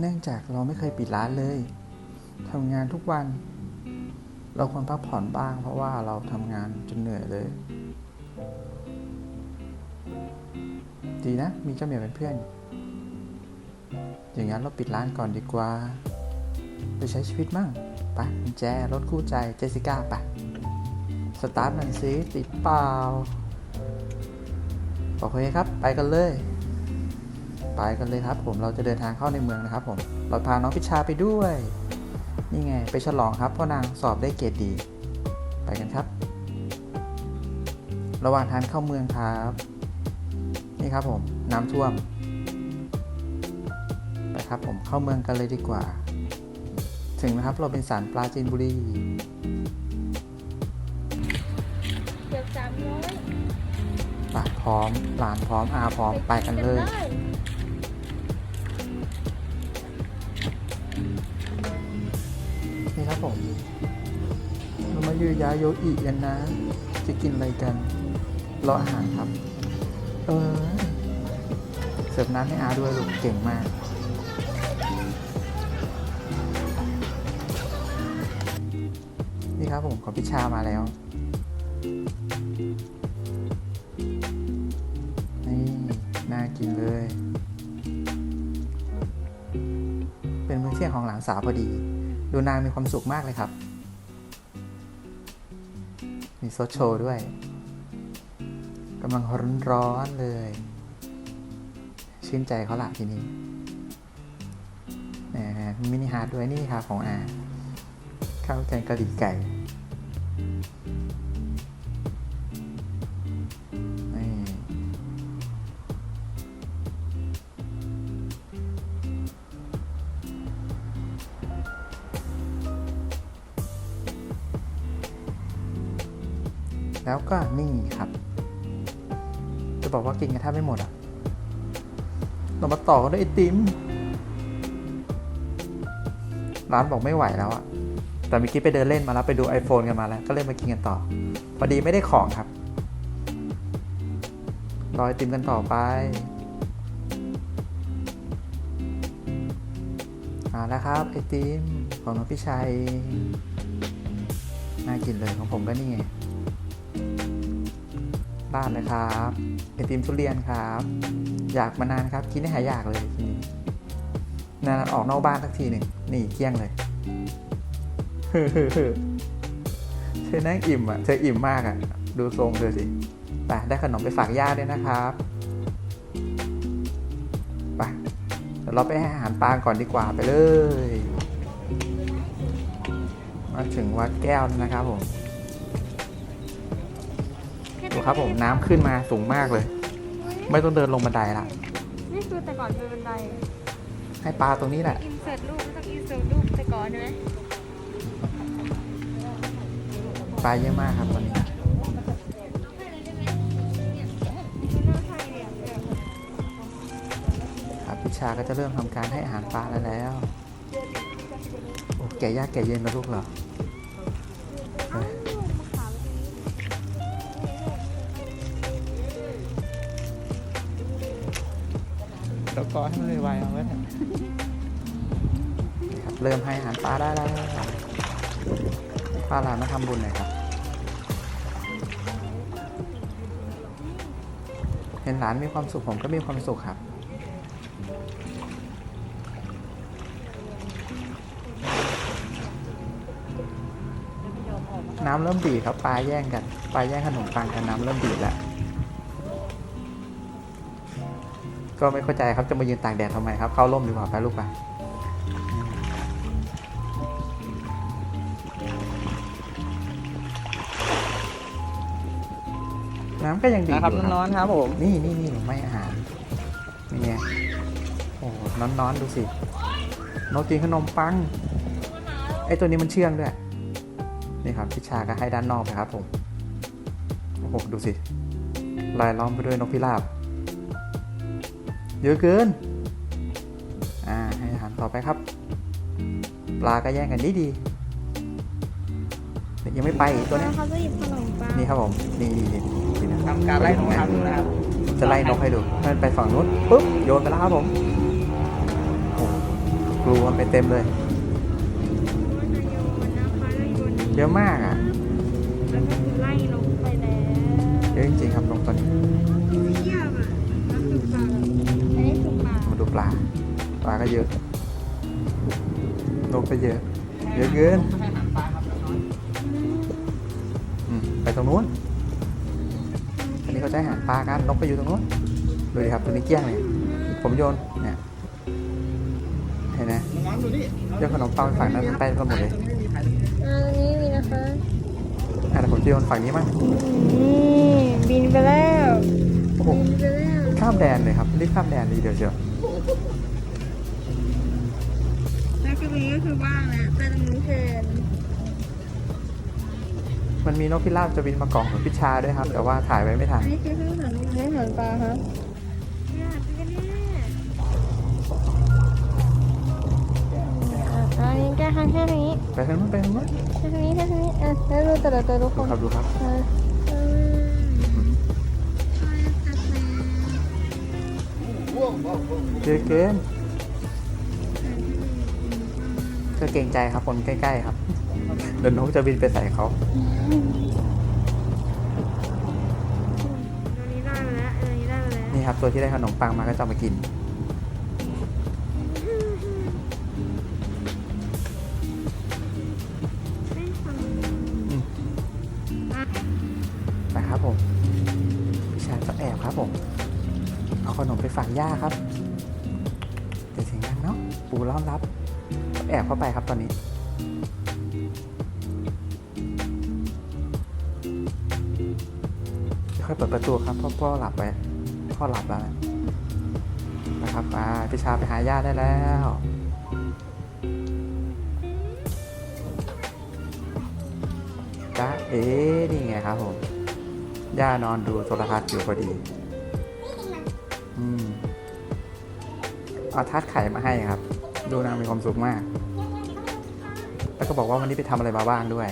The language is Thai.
เนื่องจากเราไม่เคยปิดร้านเลยทำงานทุกวัน เราควรพักผ่อนบ้าง เพราะว่าเราทำงานจนเหนื่อยเลย ดีนะ มีเจ้าเหมียวเป็นเพื่อน อย่างนั้นเราปิดร้านก่อนดีกว่า ไปใช้ชีวิตมั่งไปกุญแจรถคู่ใจเจสิก้าไปสตาร์ทมันซิติดเปล่า โอเคครับ ไปกันเลย ไปกันเลยครับ ผมเราจะเดินทางเข้าในเมืองนะครับ ผมเราพาน้องพิชาไปด้วยนี่ไงไปฉลองครับเพราะนางสอบได้เกรดดี ไปกันครับ ระหว่างทางเข้าเมืองครับ นี่ครับผมน้ำท่วม ไปครับผมเข้าเมืองกันเลยดีกว่า ถึงนะครับเราเป็นสารปราจีนบุรีเกือบสามร้อยปะพร้อมหลานพร้อมอาพร้อมไปกันเลย เรามายือยาโยอิกันนะ จะกินอะไรกันรออาหารครับ เออเสิร์ฟน้ำให้อาด้วยลูกเก่งมากนี่ครับผมขอพิชามาแล้ว นี่ น่ากินเลย เป็นมื้อเที่ยงของหลานสาวพอดี ดูนางมีความสุขมากเลยครับ มีโซดโชว์ด้วยกำลังร้อนๆเลย ชื่นใจเขาละทีนี้แหมมีมินิฮาร์ดด้วยนี่ครับของอาข้าวแกงกะหรี่ไก่ แล้วก็นี่ครับ จะบอกว่ากินกันแทบไม่หมดอะเรามาต่อกันด้วยไอติม ร้านบอกไม่ไหวแล้วอะ แต่เมื่อกี้ไปเดินเล่นมาแล้วไปดู iPhone กันมาแล้ว ก็เลยมากินกันต่อ พอดีไม่ได้ของครับ รอไอติมกันต่อไปเอาแล้วครับ ไอติมของน้องพี่ชัย น่ากินเลยของผมก็นี่ไง บ้านเลยครับไอติมทุเรียนครับ อยากมานานครับคิดให้หายอยากเลยทีนี้นานออกนอกบ้านสักทีหนึ่งนี่เกี้ยงเลยเธอนั่งอิ่มอะเธออิ่มมากอะ ดูทรงเธอสิไปได้ขนมไปฝากย่าด้วยนะครับไปเดี๋ยวเราไปให้อาหารปลาก่อนดีกว่าไปเลย มาถึงวัดแก้วนะครับผม ดูครับผมน้ำขึ้นมาสูงมากเลย ไม่ต้องเดินลงบันไดละนี่คือแต่ก่อนเป็นบันไดให้ปลาตรงนี้แหละอินเสิร์ตรูปต้องอินเสิร์ตรูปแต่ก่อนใช่ไหมปลาเยอะมากครับตอนนี้มันน่าใช่เนี่ยครับพิชาก็จะเริ่มทำการให้อาหารปลาแล้วแล้วโอ้แก่ยากแก่เย็นนะลูกเหรอเอ้ เดี๋ยวก็ให้มันไวๆเอาไว้เนี่ครับเริ่มให้อาหารปลาได้แล้วป้าหลานมาทำบุญหน่อยครับ เห็นหลานมีความสุขผมก็มีความสุขครับน้ำเริ่มบีบครับปลาแย่งกันปลาแย่งขนมปังกันน้ำเริ่มบีบแล้ว ก็ไม่เข้าใจครับจะมายืนตากแดดทำไมครับ เข้าร่มดีกว่าไปลูกไปอืมน้ำก็ยังดีอนะครับยู่น้อนๆครับผมนี่นี่นี่ไม่อาหารนี่ไงโอ้น้อนน้อนๆดูสินกกินขนมปังไอตัวนี้มันเชื่องด้วยนี่ครับพิชาก็ให้ด้านนอกนะครับผมโอ้โหดูสิลายล้อมไปด้วยนกพิราบ เยอะเกิน อ่า ให้อาหารต่อไปครับ ปลาก็แย่งกันดีดีๆยังไม่ไปอีกตัวเนี้ยเขาจะหยิบขนมปังนี่ครับผม นี่นี่นี่นี่นะทำการไล่นกทำดูนะครับ จะไล่นกให้ดูให้มันไปฝั่งนู้นปุ๊บโยนไปแล้วครับผมโอ้โหนไปเต็มเลยเพราะว่าจะโยนนะคะแล้วโยนเยอะมากอะ แล้วก็คือไล่นกไปแล้ว เยอะจริงๆครับนกตัวนี้ ปลามาดูปลา ปลาก็เยอะ นกก็เยอะ เยอะเกินอืมไปตรงนู้น อันนี้เขาใช้อาหารปลากัน นกไปอยู่ตรงนู้นดูดิครับตัวนี้เกลี้ยงเลย ผมโยน เนี่ย เห็นไหมโยนขนมปังไปฝั่งนั้นไปกันหมดเลยอ่าตรงนี้มีนะคะอะแต่ผมจะโยนฝั่งนี้มั่งนี่บินไปแล้ว โอ้โหบินไปแล้วข้ามแดนเลยครับ รีบข้ามแดนดีเดียวเชียว นี้ก็คือว่างแล้วแต่ตรงนี้แทนมันมีนกพิราบจะบินมากองของพิชาด้วยครับ แต่ว่าถ่ายไว้ไม่ทัน อันนี้คือเครื่องหันเครื่องหันปลาครับเนี่ยเป็นกันเนี่ยอะอันนี้แก้ข้างแค่นี้ไปทางนู้นไปทางนู้นแค่นี้แค่นี้อะแล้วดูแต่ละตัวทุกคดูนครับดูครับอะอืมเยอะเกิน ก็เกรงใจครับคนใกล้ๆครับเดี๋ยวนกจะบินไปใส่เขาตัวนี้ได้มาแล้วตัวนี้ได้มาแล้วนี่ครับตัวที่ได้ขนมปังมาก็จะเอามากินไม่ฟังอืมอะไปครับผมพิชาจะแอบครับผม เอาขนมไปฝากย่าครับเดี๋ยวเสียงดังเนาะปูร้อนรับ แอบเข้าไปครับตอนนี้ ค่อยเปิดประตูครับพราะพ่อหลับไปพ่อหลับแล้วนะครับไปพิชาไปหาย่าได้แล้วจ้าเอ๊นี่ไงครับผมย่านอนดูโทรทัศน์อยู่พอดี อืม เอาทัดไข่มาให้ครับ ดูนางมีความสุขมาก แล้วก็บอกว่าวันนี้ไปทำอะไรมาบ้างด้วย